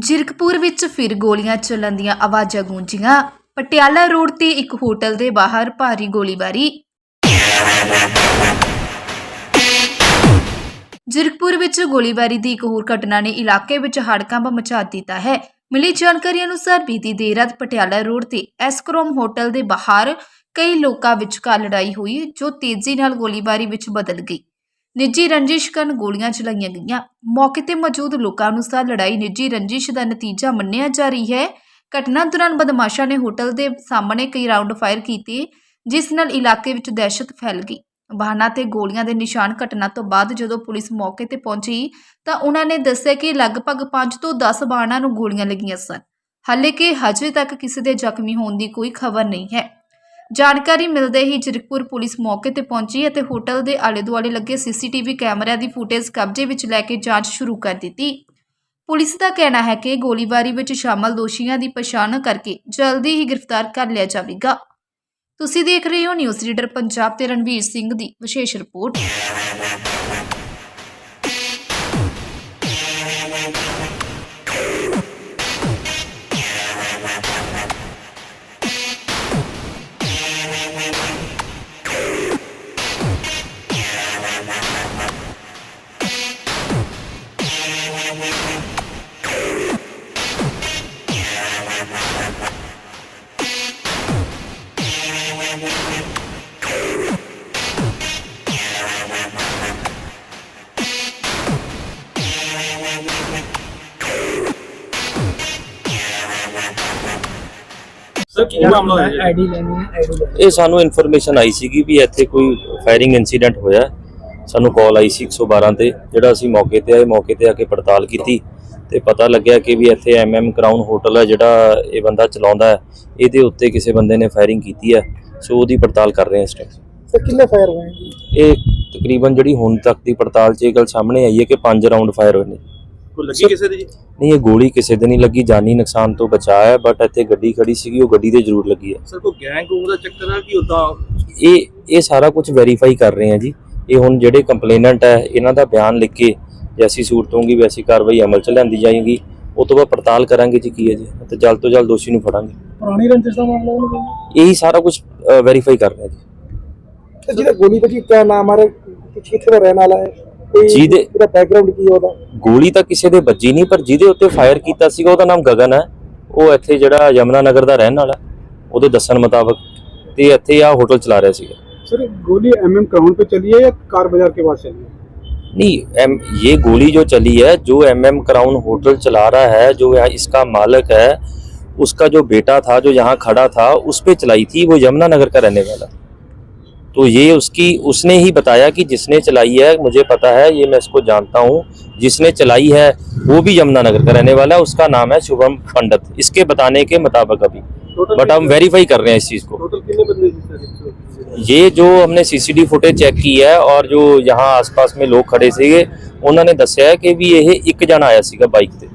ਜਿਰਕਪੁਰ ਵਿੱਚ ਫਿਰ ਗੋਲੀਆਂ ਚੱਲਣ ਦੀਆਂ ਆਵਾਜ਼ਾਂ ਗੂੰਜੀਆਂ। ਪਟਿਆਲਾ ਰੋਡ ਤੇ ਇੱਕ ਹੋਟਲ ਦੇ ਬਾਹਰ ਭਾਰੀ ਗੋਲੀਬਾਰੀ। ਜਿਰਕਪੁਰ ਵਿੱਚ ਗੋਲੀਬਾਰੀ ਦੀ ਇੱਕ ਹੋਰ ਘਟਨਾ ਨੇ ਇਲਾਕੇ ਵਿੱਚ ਹੜਕੰਪ ਮਚਾ ਦਿੱਤਾ ਹੈ। ਮਿਲੀ ਜਾਣਕਾਰੀ ਅਨੁਸਾਰ ਬੀਤੀ ਦੇਰ ਰਾਤ ਪਟਿਆਲਾ ਰੋਡ ਤੇ ਐਸਕ੍ਰੋਮ ਹੋਟਲ ਦੇ ਬਾਹਰ ਕਈ ਲੋਕਾਂ ਵਿਚਕਾਰ ਲੜਾਈ ਹੋਈ, ਜੋ ਤੇਜ਼ੀ ਨਾਲ ਗੋਲੀਬਾਰੀ ਵਿੱਚ ਬਦਲ ਗਈ। ਨਿੱਜੀ ਰੰਜਿਸ਼ ਕਰਨ ਗੋਲੀਆਂ ਚਲਾਈਆਂ ਗਈਆਂ। ਮੌਕੇ ਤੇ ਮੌਜੂਦ ਲੋਕਾਂ ਅਨੁਸਾਰ ਲੜਾਈ ਨਿੱਜੀ ਰੰਜਿਸ਼ ਦਾ ਨਤੀਜਾ ਮੰਨਿਆ ਜਾ ਰਹੀ ਹੈ। ਘਟਨਾ ਦੌਰਾਨ ਬਦਮਾਸ਼ਾਂ ਨੇ ਹੋਟਲ ਦੇ ਸਾਹਮਣੇ ਕਈ ਰਾਉਂਡ ਫਾਇਰ ਕੀਤੇ, ਜਿਸ ਨਾਲ ਇਲਾਕੇ ਵਿੱਚ ਦਹਿਸ਼ਤ ਫੈਲ ਗਈ। ਵਾਹਨਾਂ ਤੇ ਗੋਲੀਆਂ ਦੇ ਨਿਸ਼ਾਨ ਘਟਨਾ ਤੋਂ ਬਾਅਦ ਜਦੋਂ ਪੁਲਿਸ ਮੌਕੇ ਤੇ ਪਹੁੰਚੀ, ਤਾਂ ਉਹਨਾਂ ਨੇ ਦੱਸਿਆ ਕਿ ਲਗਭਗ 5 ਤੋਂ 10 ਵਾਹਨਾਂ ਨੂੰ ਗੋਲੀਆਂ ਲੱਗੀਆਂ ਸਨ। ਹਾਲੇ ਕਿ ਹਜੇ ਤੱਕ ਕਿਸੇ ਦੇ ਜ਼ਖਮੀ ਹੋਣ ਦੀ ਕੋਈ ਖਬਰ ਨਹੀਂ ਹੈ। ਜਾਣਕਾਰੀ ਮਿਲਦੇ ਹੀ ਜਿਰਕਪੁਰ ਪੁਲਿਸ ਮੌਕੇ ਤੇ ਪਹੁੰਚੀ ਅਤੇ ਹੋਟਲ ਦੇ ਆਲੇ-ਦੁਆਲੇ ਲੱਗੇ ਸੀਸੀਟੀਵੀ ਕੈਮਰਿਆਂ ਦੀ ਫੁਟੇਜ ਕਬਜ਼ੇ ਵਿੱਚ ਲੈ ਕੇ ਜਾਂਚ ਸ਼ੁਰੂ ਕਰ ਦਿੱਤੀ। ਪੁਲਿਸ ਦਾ ਕਹਿਣਾ ਹੈ ਕਿ ਗੋਲੀਬਾਰੀ ਵਿੱਚ ਸ਼ਾਮਲ ਦੋਸ਼ੀਆਂ ਦੀ ਪਛਾਣ ਕਰਕੇ ਜਲਦੀ ਹੀ ਗ੍ਰਿਫਤਾਰ ਕਰ ਲਿਆ ਜਾਵੇਗਾ। ਤੁਸੀਂ ਦੇਖ ਰਹੇ ਹੋ ਨਿਊਜ਼ ਰੀਡਰ ਪੰਜਾਬ ਤੇ ਰਣਵੀਰ ਸਿੰਘ ਦੀ ਵਿਸ਼ੇਸ਼ ਰਿਪੋਰਟ। ਸਰ ਕੀ ਮਾਮਲਾ ਹੋਇਆ ਜੀ ਆਈਡੀ ਲੈਣੀ ਹੈ ਆਈਡੀ ਲੈਣੀ ਇਹ ਸਾਨੂੰ ਇਨਫੋਰਮੇਸ਼ਨ ਆਈ ਸੀਗੀ ਵੀ ਇੱਥੇ ਕੋਈ ਫਾਇਰਿੰਗ ਇਨਸੀਡੈਂਟ ਹੋਇਆ। ਹੈ। ਸਾਨੂੰ ਕਾਲ ਆਈ ਸੀ 112 ਤੇ ਜਿਹੜਾ ਅਸੀਂ ਮੌਕੇ ਤੇ ਆਏ ਮੌਕੇ ਤੇ ਆ ਕੇ ਪੜਤਾਲ ਕੀਤੀ ਤੇ ਪਤਾ ਲੱਗਿਆ ਕਿ ਵੀ ਇੱਥੇ ਐਮਐਮ ਕਰਾਊਨ ਹੋਟਲ ਹੈ ਜਿਹੜਾ ਇਹ ਬੰਦਾ ਚਲਾਉਂਦਾ ਹੈ। ਇਹਦੇ ਉੱਤੇ ਕਿਸੇ ਬੰਦੇ ਨੇ ਫਾਇਰਿੰਗ ਕੀਤੀ ਹੈ। ਸੋ ਉਹਦੀ ਪੜਤਾਲ ਕਰ ਰਹੇ ਹਾਂ ਇਸ ਟਾਈਮ ਸਰ ਕਿੰਨੇ ਫਾਇਰ ਹੋਏ ਇਹ ਤਕਰੀਬਨ ਜਿਹੜੀ ਹੁਣ ਤੱਕ ਦੀ ਪੜਤਾਲ 'ਚ ਇਹ ਗੱਲ ਸਾਹਮਣੇ ਆਈ ਹੈ ਕਿ 5 ਰਾਉਂਡ ਫਾਇਰ ਹੋਏ ਨੇ। ਕੋਈ ਲੱਗੀ ਕਿਸੇ ਦੀ? ਜੀ ਨਹੀਂ ਇਹ ਗੋਲੀ ਕਿਸੇ ਦੇ ਨਹੀਂ ਲੱਗੀ ਜਾਨੀ ਨੁਕਸਾਨ ਤੋਂ ਬਚਾ ਹੈ ਬਟ ਇੱਥੇ ਗੱਡੀ ਖੜੀ ਸੀਗੀ ਉਹ ਗੱਡੀ ਤੇ ਜ਼ਰੂਰ ਲੱਗੀ ਹੈ। ਸਰ ਕੋਈ ਗੈਂਗ ਗੂੰਗ ਦਾ ਚੱਕਰ ਹੈ ਕਿ ਉਦਾਂ ਇਹ ਇਹ ਸਾਰਾ ਕੁਝ ਵੈਰੀਫਾਈ ਕਰ ਰਹੇ ਹਾਂ ਜੀ। ਇਹ ਹੁਣ ਜਿਹੜੇ ਕੰਪਲੇਨੈਂਟ ਹੈ ਇਹਨਾਂ ਦਾ ਬਿਆਨ ਲਿਖ ਕੇ ਜੈਸੀ ਸੂਰਤ ਹੋਊਗੀ ਵੈਸੀ ਕਾਰਵਾਈ ਅਮਲ 'ਚ ਲਿਆਂਦੀ ਜਾਏਗੀ ਉਹ ਤੋਂ ਬਾਅਦ ਪੜਤਾਲ ਕਰਾਂਗੇ ਜੀ ਕੀ ਹੈ ਜੀ। ਤੇ ਜਲਦ ਤੋਂ ਜਲਦ ਦੋਸ਼ੀ ਨੂੰ ਫੜਾਂਗੇ। ਪੁਰਾਣੀ ਰੰਜਿਸ਼ ਦਾ ਮਾਮਲਾ ਹੋਣਾ ਇਹੀ ਸਾਰਾ ਕੁਝ ਵੈਰੀਫਾਈ ਕਰ ਰਹੇ ਹਾਂ ਜੀ। ਤੇ ਜਿਹਦਾ ਗੋਲੀ ਵੱਜੀ ਕਿਆ ਨਾਮ ਆ ਰਿਹਾ? ਕਿੱਥੇ ਕਿੱਥੇ ਦਾ ਰਹਿਣ ਵਾਲਾ ਹੈ? ਜਿਹਦੇ- ਉਹਦਾ ਬੈਕਗ੍ਰਾਉਂਡ ਕੀ ਹੈ ਉਹਦਾ ਗੋਲੀ ਤਾਂ ਕਿਸੇ ਦੇ ਵੱਜੀ ਨਹੀਂ ਪਰ ਜਿਹਦੇ ਉੱਤੇ ਫਾਇਰ ਕੀਤਾ ਸੀਗਾ ਉਹਦਾ ਨਾਮ ਗਗਨ ਹੈ ਉਹ ਇੱਥੇ ਜਿਹੜਾ ਯਮਨਾ ਨਗਰ ਦਾ ਰਹਿਣ ਵਾਲਾ ਉਹਦੇ ਦੱਸਣ ਮੁਤਾਬਕ ਤੇ ਇੱਥੇ ਆ ਹੋਟਲ ਚਲਾ ਰਿਹਾ ਸੀਗਾ सर गोली एमएम क्राउन पे चली है या कार बाजार के पास चली है नहीं एम ये गोली जो चली है जो एम एम क्राउन होटल चला रहा है जो यहाँ इसका मालिक है उसका जो बेटा था जो यहाँ खड़ा था उस पे चलाई थी वो यमुना नगर का रहने वाला तो ये उसकी उसने ही बताया कि जिसने चलाई है मुझे पता है ये मैं इसको जानता हूँ जिसने चलाई है वो भी यमुनानगर का रहने वाला है उसका नाम है शुभम पंडित। इसके बताने के मुताबिक अभी। बट हम वेरीफाई कर रहे हैं इस चीज़ को। ये जो हमने सीसीटीवी फुटेज चेक की है और जो यहाँ आसपास में लोग खड़े थे उन्होंने दसाया कि भी यह एक जना आया बाइक से